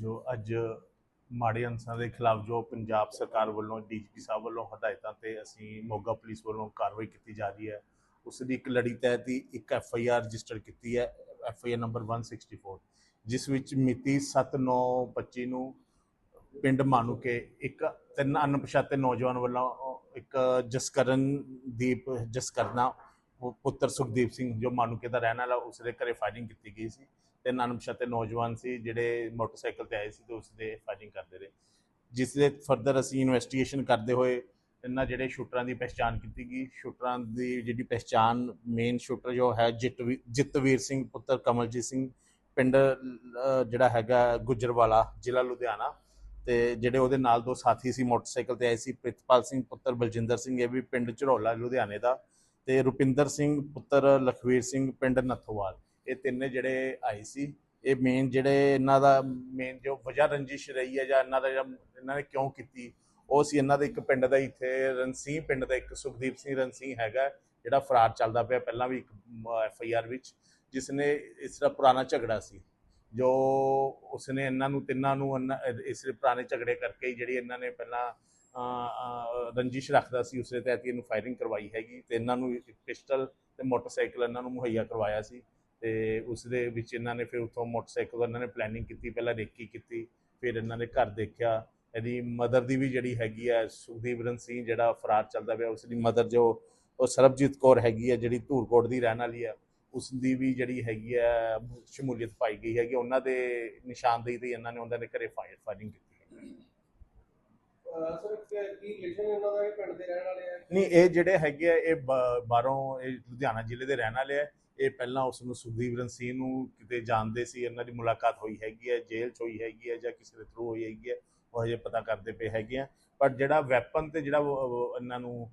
ਜੋ ਅੱਜ ਮਾੜੇ ਅਨਸਰਾਂ ਦੇ ਖਿਲਾਫ ਜੋ ਪੰਜਾਬ ਸਰਕਾਰ ਵੱਲੋਂ, ਡੀਜੀਪੀ ਸਾਹਿਬ ਵੱਲੋਂ ਹਦਾਇਤਾਂ ਤੇ ਅਸੀਂ ਮੋਗਾ ਪੁਲਿਸ ਵੱਲੋਂ ਕਾਰਵਾਈ ਕੀਤੀ ਜਾ ਰਹੀ ਹੈ, ਉਸ ਦੀ ਇੱਕ ਲੜੀ ਤਹਿਤ ਹੀ ਇੱਕ ਐਫ ਆਈ ਆਰ ਰਜਿਸਟਰ ਕੀਤੀ ਹੈ, ਐਫ ਆਈ ਆਰ ਨੰਬਰ 164 ਜਿਸ ਵਿੱਚ ਮਿਤੀ 7/9/25 ਨੂੰ ਪਿੰਡ ਮਾਨੂਕੇ ਇੱਕ ਤਿੰਨ ਅਣਪਛਾਤੇ ਨੌਜਵਾਨ ਵੱਲੋਂ ਇੱਕ ਜਸਕਰਨ ਦੀਪ ਜਸਕਰਨਾ ਪੁੱਤਰ ਸੁਖਦੀਪ ਸਿੰਘ ਜੋ ਮਾਨੂਕੇ ਦਾ ਰਹਿਣ ਵਾਲਾ ਉਸ ਦੇ ਘਰੇ ਫਾਇਰਿੰਗ ਕੀਤੀ ਗਈ ਸੀ ਤਿੰਨ ਅਣਪਛਾਤੇ ਨੌਜਵਾਨ ਸੀ, ਜਿਹੜੇ ਮੋਟਰਸਾਈਕਲ ਤੇ ਆਏ ਸੀ ਤੇ ਉਸ ਦੇ ਫਾਇਰਿੰਗ ਕਰਦੇ ਰਹੇ। ਜਿਸ ਦੇ ਫਰਦਰ ਅਸੀਂ ਇਨਵੈਸਟੀਗੇਸ਼ਨ ਕਰਦੇ ਹੋਏ, ਇਹਨਾਂ ਜਿਹੜੇ ਸ਼ੂਟਰਾਂ ਦੀ ਪਛਾਣ ਕੀਤੀ ਗਈ, ਸ਼ੂਟਰਾਂ ਦੀ ਜਿਹੜੀ ਪਛਾਣ ਮੇਨ ਸ਼ੂਟਰ ਜੋ ਹੈ ਜਿਤਵੀ- ਜਿਤਵੀਰ ਸਿੰਘ, ਪੁੱਤਰ ਕਮਲਜੀਤ ਸਿੰਘ, ਪਿੰਡ ਜਿਹੜਾ ਹੈਗਾ ਗੁਜਰਵਾਲਾ, ਜ਼ਿਲ੍ਹਾ ਲੁਧਿਆਣਾ ਤੇ ਜਿਹੜੇ ਉਹਦੇ ਨਾਲ ਦੋ ਸਾਥੀ ਸੀ, ਮੋਟਰਸਾਈਕਲ ਤੇ ਆਏ ਸੀ, ਪ੍ਰਿਤਪਾਲ ਸਿੰਘ, ਪੁੱਤਰ ਬਲਜਿੰਦਰ ਸਿੰਘ, ਇਹ ਵੀ ਪਿੰਡ ਝਰੋਲਾ ਲੁਧਿਆਣੇ ਦਾ। ਤੇ ਰੁਪਿੰਦਰ ਸਿੰਘ, ਪੁੱਤਰ ਲਖਵੀਰ ਸਿੰਘ, ਪਿੰਡ ਨੱਥੋਵਾਲ। ਇਹ ਤਿੰਨੇ ਜਿਹੜੇ ਆਏ ਸੀ। ਇਹ ਮੇਨ ਜਿਹੜੇ ਇਹਨਾਂ ਦਾ ਮੇਨ ਜੋ ਵਜ੍ਹਾ ਰੰਜਿਸ਼ ਰਹੀ ਹੈ ਜਾਂ ਇਹਨਾਂ ਦਾ ਜਿਹੜਾ ਇਹਨਾਂ ਨੇ ਕਿਉਂ ਕੀਤੀ, ਉਹ ਸੀ ਇਹਨਾਂ ਦਾ ਇੱਕ ਪਿੰਡ ਦਾ ਇੱਥੇ ਰਣਸੀਂਹ ਪਿੰਡ ਦਾ ਇੱਕ ਸੁਖਦੀਪ ਸਿੰਘ ਰਣਸੀਂਹ ਹੈਗਾ, ਜਿਹੜਾ ਫਰਾਰ ਚੱਲਦਾ ਪਿਆ ਪਹਿਲਾਂ ਵੀ ਇੱਕ ਐਫ ਆਈ ਆਰ ਵਿੱਚ ਜਿਸ ਨੇ ਇਸ ਦਾ ਪੁਰਾਣਾ ਝਗੜਾ ਸੀ। ਜੋ ਉਸਨੇ ਇਹਨਾਂ ਨੂੰ ਤਿੰਨਾਂ ਨੂੰ ਇਹਨਾਂ- ਇਸ ਪੁਰਾਣੇ ਝਗੜੇ ਕਰਕੇ ਜਿਹੜੀ ਇਹਨਾਂ ਨੇ ਪਹਿਲਾਂ ਰੰਜਿਸ਼ ਰੱਖਦਾ ਸੀ ਉਸੇ ਤਹਿਤ ਹੀ ਇਹਨੂੰ ਫਾਇਰਿੰਗ ਕਰਵਾਈ ਹੈਗੀ ਤੇ ਇਹਨਾਂ ਨੂੰ ਪਿਸਟਲ ਤੇ ਮੋਟਰਸਾਈਕਲ ਇਹਨਾਂ ਨੂੰ ਮੁਹੱਈਆ ਕਰਵਾਇਆ ਸੀ ਤੇ ਉਸ ਦੇ ਵਿੱਚ ਇਹਨਾਂ ਨੇ ਫਿਰ ਉੱਥੋਂ ਮੋਟਰਸਾਈਕਲ ਇਹਨਾਂ ਨੇ ਪਲੈਨਿੰਗ ਕੀਤੀ, ਪਹਿਲਾਂ ਰੇਕੀ ਕੀਤੀ, ਫਿਰ ਇਹਨਾਂ ਨੇ ਘਰ ਦੇਖਿਆ। ਇਹਦੀ ਮਦਰ ਦੀ ਵੀ ਜਿਹੜੀ ਹੈਗੀ ਹੈ ਸੁਖਦੀਪ ਸਿੰਘ ਜਿਹੜਾ ਫਰਾਰ ਚੱਲਦਾ ਪਿਆ ਉਸ ਦੀ ਮਦਰ ਜੋ, ਉਹ ਸਰਬਜੀਤ ਕੌਰ ਹੈਗੀ ਹੈ ਜਿਹੜੀ ਧੂਰਕੋਟ ਦੀ ਰਹਿਣ ਵਾਲੀ ਹੈ ਉਸ ਦੀ ਵੀ ਜਿਹੜੀ ਹੈਗੀ ਹੈ ਸ਼ਮੂਲੀਅਤ ਪਾਈ ਗਈ ਹੈਗੀ, ਉਹਨਾਂ ਦੇ ਨਿਸ਼ਾਨਦੇਹੀ ਤੇ ਇਹਨਾਂ ਨੇ ਉਹਨਾਂ ਦੇ ਘਰੇ ਫਾਇਰ ਫਾਇਰਿੰਗ ਕੀਤੀ। ਕੀ ਰਿਲੇਸ਼ਨ ਇਹਨਾਂ ਦਾ, ਇਹ ਪਿੰਡ ਦੇ ਰਹਿਣ ਵਾਲੇ ਆ? ਨਹੀਂ, ਇਹ ਜਿਹੜੇ ਹੈਗੇ ਆ, ਇਹ ਬ- ਬਾਹਰੋਂ ਇਹ ਲੁਧਿਆਣਾ ਜ਼ਿਲ੍ਹੇ ਦੇ ਰਹਿਣ ਵਾਲੇ ਆ। ਇਹ ਪਹਿਲਾਂ ਉਸ ਨੂੰ ਸੁਖਦੀਪ ਰਣ ਨੂੰ ਕਿਤੇ ਜਾਣਦੇ ਸੀ, ਇਹਨਾਂ ਦੀ ਮੁਲਾਕਾਤ ਹੋਈ ਹੈਗੀ ਹੈ ਜੇਲ੍ਹ 'ਚ ਹੋਈ ਹੈਗੀ ਹੈ ਜਾਂ ਕਿਸੇ ਦੇ ਥਰੂ ਹੋਈ ਹੈਗੀ ਹੈ ਉਹ ਹਜੇ ਪਤਾ ਕਰਦੇ ਪਏ ਹੈਗੇ ਆ। ਪਰ ਜਿਹੜਾ ਵੈਪਨ ਤੇ ਜਿਹੜਾ ਇਹਨਾਂ ਨੂੰ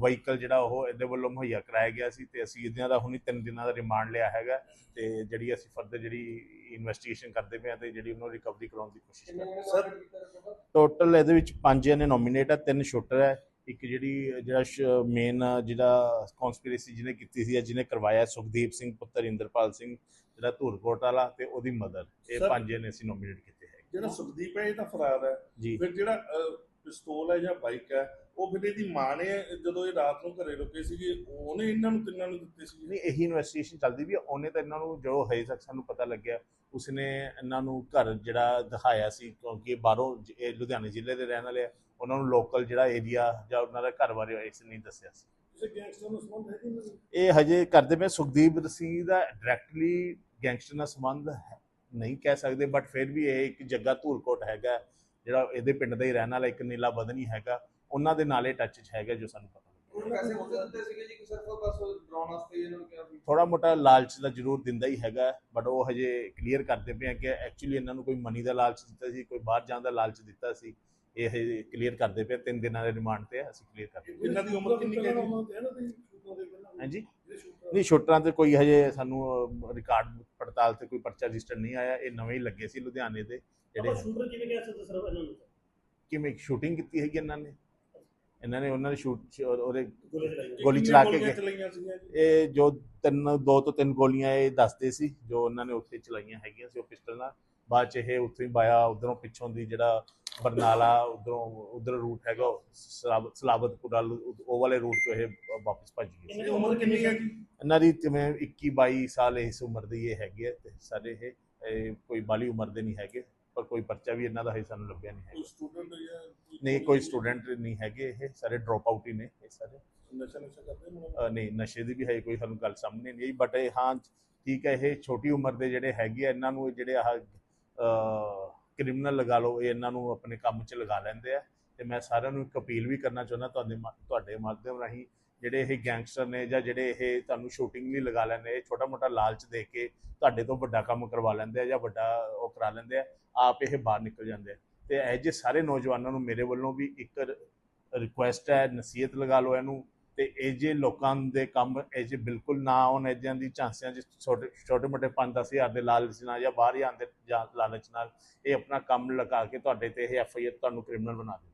ਵਹੀਕਲ ਜਿਹੜਾ ਉਹ ਇਹਦੇ ਵੱਲੋਂ ਮੁਹੱਈਆ ਕਰਾਇਆ ਗਿਆ ਸੀ ਤੇ ਅਸੀਂ ਇਹਨਾਂ ਦਾ ਹੁਣੀ ਤਿੰਨ ਦਿਨਾਂ ਦਾ ਰਿਮਾਂਡ ਲਿਆ ਹੈਗਾ ਤੇ ਜਿਹੜੀ ਅਸੀਂ ਫਰਦਰ ਜਿਹੜੀ ਇਨਵੈਸਟੀਗੇਸ਼ਨ ਕਰਦੇ ਪਏ ਆ ਤੇ ਜਿਹੜੀ ਉਹਨੂੰ ਰਿਕਵਰੀ ਕਰਾਉਣ ਦੀ ਕੋਸ਼ਿਸ਼ ਕਰ ਰਿਹਾ ਟੋਟਲ ਇਹਦੇ ਵਿੱਚ ਪੰਜ ਜਣੇ ਨੋਮੀਨੇਟ ਹੈ ਤਿੰਨ ਸ਼ੂਟਰ ਹੈ ਇੱਕ ਜਿਹੜੀ ਜਿਹੜਾ ਮੇਨ ਜਿਹੜਾ ਕਨਸਪੀਰੇਸੀ ਜਿਹਨੇ ਕੀਤੀ ਸੀ ਜਿਹਨੇ ਕਰਵਾਇਆ ਸੁਖਦੀਪ ਸਿੰਘ ਪੁੱਤਰ ਇੰਦਰਪਾਲ ਸਿੰਘ ਜਿਹੜਾ ਧੂਰਕੋਟ ਵਾਲਾ ਤੇ ਉਹਦੀ ਮਦਰ। ਇਹ ਪੰਜ ਜਣੇ ਅਸੀਂ ਨੋਮੀਨੇਟ ਕੀਤੇ ਹੈ ਜਿਹੜਾ ਸੁਖਦੀਪ ਹੈ ਇਹ ਤਾਂ ਫਰਾਰ ਹੈ। ਫਿਰ ਜਿਹੜਾ ਪਿਸਤੌਲ ਹੈ ਜਾਂ ਬਾਈਕ ਹੈ ਉਹ ਫਿਰ ਇਹਦੀ ਮਾਂ ਨੇ ਜਦੋਂ ਇਹ ਰਾਤ ਨੂੰ ਘਰੇ ਰੁਕੇ ਸੀਗੇ ਉਹਨੇ ਇਹਨਾਂ ਨੂੰ ਤਿੰਨਾਂ ਨੂੰ ਦਿੱਤੇ ਸੀ ਨਹੀਂ ਇਹੀ ਇਨਵੈਸਟੀਗੇਸ਼ਨ ਚੱਲਦੀ ਵੀ। ਉਹਨੇ ਤਾਂ ਇਹਨਾਂ ਨੂੰ ਜੋ ਹਜੇ ਤੱਕ ਸਾਨੂੰ ਪਤਾ ਲੱਗਿਆ ਉਸਨੇ ਇਹਨਾਂ ਨੂੰ ਘਰ ਜਿਹੜਾ ਦਿਖਾਇਆ ਸੀ ਕਿਉਂਕਿ ਬਾਹਰੋਂ ਜ- ਇਹ ਲੁਧਿਆਣੇ ਜ਼ਿਲ੍ਹੇ ਦੇ ਰਹਿਣ ਵਾਲੇ ਆ ਉਹਨਾਂ ਨੂੰ ਲੋਕਲ ਜਿਹੜਾ ਏਰੀਆ ਜਾਂ ਉਹਨਾਂ ਦਾ ਘਰ ਬਾਰੇ ਇਸ ਨਹੀਂ ਦੱਸਿਆ ਸੀ ਕਿਸੇ ਗੈਂਗਸਟਰ ਨੂੰ ਸੰਬੰਧ ਹੈ ਕਿ ਨਹੀਂ ਇਹ ਹਜੇ ਕਰਦੇ ਪਏ ਸੁਖਦੀਪ ਸਿੰਘ ਦਾ ਡਾਇਰੈਕਟਲੀ ਗੈਂਗਸਟਰ ਨਾਲ ਸੰਬੰਧ ਹੈ- ਨਹੀਂ ਕਹਿ ਸਕਦੇ ਬਟ ਫਿਰ ਵੀ ਇਹ ਇੱਕ ਜੱਗਾ ਧੂਲਕੋਟ ਹੈਗਾ ਜਿਹੜਾ ਇਹਦੇ ਪਿੰਡ ਦਾ ਹੀ ਰਹਿਣ ਵਾਲਾ ਇੱਕ ਨੀਲਾ ਬਦਨੀ ਹੈਗਾ ਉਹਨਾਂ ਦੇ ਨਾਲੇ ਟੱਚ 'ਚ ਹੈਗਾ ਜੋ ਸਾਨੂੰ ਪਤਾ ਪੈਸੇ ਮੁੱਕ ਦਿੱਤੇ ਸੀਗੇ ਜੀ ਕਿ ਸਿਰਫ ਬਸ ਡਰਾਉਣ ਵਾਸਤੇ ਇਹਨਾਂ ਨੂੰ ਕਿਹਾ ਵੀ ਥੋੜਾ ਮੋਟਾ ਲਾਲਚ ਦਾ ਜ਼ਰੂਰ ਦਿੰਦਾ ਹੀ ਹੈਗਾ ਬਟ ਉਹ ਹਜੇ ਕਲੀਅਰ ਕਰਦੇ ਪਏ ਆ ਕਿ ਐਕਚੁਅਲੀ ਇਹਨਾਂ ਨੂੰ ਕੋਈ ਮਨੀ ਦਾ ਲਾਲਚ ਦਿੱਤਾ ਸੀ ਕੋਈ ਬਾਹਰ ਜਾਣ ਦਾ ਲਾਲਚ ਦਿੱਤਾ ਸੀ ਇਹ ਹਜੇ ਕਲੀਅਰ ਕਰਦੇ ਪਏ ਤਿੰਨ ਦਿਨਾਂ ਦੇ ਰਿਮਾਂਡ ਤੇ ਆ, ਅਸੀਂ ਕਲੀਅਰ ਕਰਦੇ ਪਏ ਇਹਨਾਂ ਦੀ ਉਮਰ ਕਿੰਨੀ ਕੁ ਹੈ ਜੀ? ਹਾਂਜੀ। ਨਹੀਂ ਸ਼ੂਟਰਾਂ ਤੇ ਕੋਈ ਹਜੇ ਸਾਨੂੰ ਰਿਕਾਰਡ ਪੜਤਾਲ ਤੇ ਕੋਈ ਪਰਚਾ ਰਜਿਸਟਰ ਨਹੀਂ ਆਇਆ। ਇਹ ਨਵੇਂ ਹੀ ਲੱਗੇ ਸੀ ਲੁਧਿਆਣੇ ਦੇ ਜਿਹੜੇ ਸ਼ੂਟਰ ਕਿਵੇਂ ਕਹਿ ਸਕਦੇ ਸਰ ਇਹਨਾਂ ਨੂੰ? ਕਿਵੇਂ ਸ਼ੂਟਿੰਗ ਕੀਤੀ ਹੈਗੀ ਇਹਨਾਂ ਨੇ? ਇਹਨਾਂ ਨੇ ਉਹਨਾਂ ਨੇ ਸ਼ੂਟ ਉਹਦੇ ਗੋਲੀ ਚਲਾ ਕੇ ਇਹ ਜੋ ਤਿੰਨ ਦੋ ਤੋਂ ਤਿੰਨ ਗੋਲੀਆਂ ਇਹ ਦੱਸਦੇ ਸੀ ਜੋ ਉਹਨਾਂ ਨੇ ਉੱਥੇ ਚਲਾਈਆਂ ਹੈਗੀਆਂ ਸੀ ਉਹ ਪਿਸਟਲ ਨਾਲ। ਬਾਅਦ ਚ ਇਹ ਉੱਥੇ ਹੀ ਬਾਇਆ ਉਧਰੋਂ ਪਿੱਛੋਂ ਦੀ ਜਿਹੜਾ ਬਰਨਾਲਾ ਉਧਰੋਂ ਉਧਰ ਰੂਟ ਹੈਗਾ ਸਲਾਬਤਪੁਰਾ ਉਹ ਵਾਲੇ ਰੂਟ ਤੋਂ ਇਹ ਵਾਪਸ ਭੱਜ ਗਏ ਸੀ। ਇਹਨਾਂ ਇਹ ਉਮਰ ਕਿੰਨੀ ਹੈ ਜੀ? ਇਹਨਾਂ ਦੀ ਜਿਵੇਂ 21 22 ਸਾਲ ਇਸ ਉਮਰ ਦੀ ਇਹ ਹੈਗੇ ਤੇ ਸਾਰੇ ਇਹ ਕੋਈ ਬਾਲੀ ਉਮਰ ਦੇ ਨਹੀਂ ਹੈਗੇ ਪਰ ਕੋਈ ਪਰਚਾ ਵੀ ਇਹਨਾਂ ਦਾ ਹਜੇ ਸਾਨੂੰ ਲੱਭਿਆ ਨਹੀਂ ਹੈ ਕੋਈ ਸਟੂਡੈਂਟ ਜਾਂ ਨਹੀਂ ਕੋਈ ਸਟੂਡੈਂਟ ਨਹੀਂ ਹੈਗੇ ਇਹ ਸਾਰੇ ਡ੍ਰੌਪ ਆਊਟ ਹੀ ਨੇ ਇਹ ਸਾਰੇ। ਨਸ਼ਾ ਨਸ਼ਾ ਕਰਦੇ ਨਹੀਂ ਨਸ਼ੇ ਦੀ ਵੀ ਹੈ ਕੋਈ ਸਾਨੂੰ ਗੱਲ ਸਾਹਮਣੇ ਨਹੀਂ ਆਈ ਬਟ ਇਹ ਹਾਂ ਠੀਕ ਹੈ ਇਹ ਛੋਟੀ ਉਮਰ ਦੇ ਜਿਹੜੇ ਹੈਗੇ ਆ ਇਹਨਾਂ ਨੂੰ ਜਿਹੜੇ ਆਹ ਕ੍ਰਿਮੀਨਲ ਲਗਾ ਲਓ, ਇਹ ਇਹਨਾਂ ਨੂੰ ਆਪਣੇ ਕੰਮ 'ਚ ਲਗਾ ਲੈਂਦੇ ਆ। ਤੇ ਮੈਂ ਸਾਰਿਆਂ ਨੂੰ ਇੱਕ ਅਪੀਲ ਵੀ ਕਰਨਾ ਚਾਹੁੰਦਾ ਤੁਹਾਡੇ ਮਾ- ਤੁਹਾਡੇ ਮਾਧਿਅਮ ਰਾਹੀਂ ਜਿਹੜੇ ਇਹ ਗੈਂਗਸਟਰ ਨੇ ਜਾਂ ਜਿਹੜੇ ਇਹ ਤੁਹਾਨੂੰ ਸ਼ੂਟਿੰਗ ਲਈ ਲਗਾ ਲੈਂਦੇ ਇਹ ਛੋਟਾ ਮੋਟਾ ਲਾਲਚ ਦੇ ਕੇ ਤੁਹਾਡੇ ਤੋਂ ਵੱਡਾ ਕੰਮ ਕਰਵਾ ਲੈਂਦੇ ਆ ਜਾਂ ਵੱਡਾ ਉਹ ਕਰਾ ਲੈਂਦੇ ਆ, ਆਪ ਇਹ ਬਾਹਰ ਨਿਕਲ ਜਾਂਦੇ ਆ। ਤੇ ਇਹ ਜੇ ਸਾਰੇ ਨੌਜਵਾਨਾਂ ਨੂੰ ਮੇਰੇ ਵੱਲੋਂ ਵੀ ਇੱਕ ਰਿਕੁਐਸਟ ਹੈ, ਨਸੀਹਤ ਲਗਾ ਲਓ ਇਹਨੂੰ। ਤੇ ਇਹ ਜੇ ਲੋਕਾਂ ਦੇ ਕੰਮ, ਇਹ ਜੇ ਬਿਲਕੁਲ ਨਾ ਆਉਣ ਇਦਾਂ ਦੀ ਝਾਂਸਿਆਂ ਚ ਛੋਟੇ ਛੋਟੇ ਮੋਟੇ 5-10 ਹਜ਼ਾਰ ਦੇ ਲਾਲਚ ਨਾਲ ਜਾਂ ਬਾਹਰ ਜਾਣ ਦੇ ਜਾਂ ਲਾਲਚ ਨਾਲ ਇਹ ਆਪਣਾ ਕੰਮ ਲਗਾ ਕੇ ਤੁਹਾਡੇ ਤੇ ਇਹ ਐਫ ਆਈ ਆਰ ਤੁਹਾਨੂੰ ਕ੍ਰਿਮੀਨਲ ਬਣਾ ਦੇ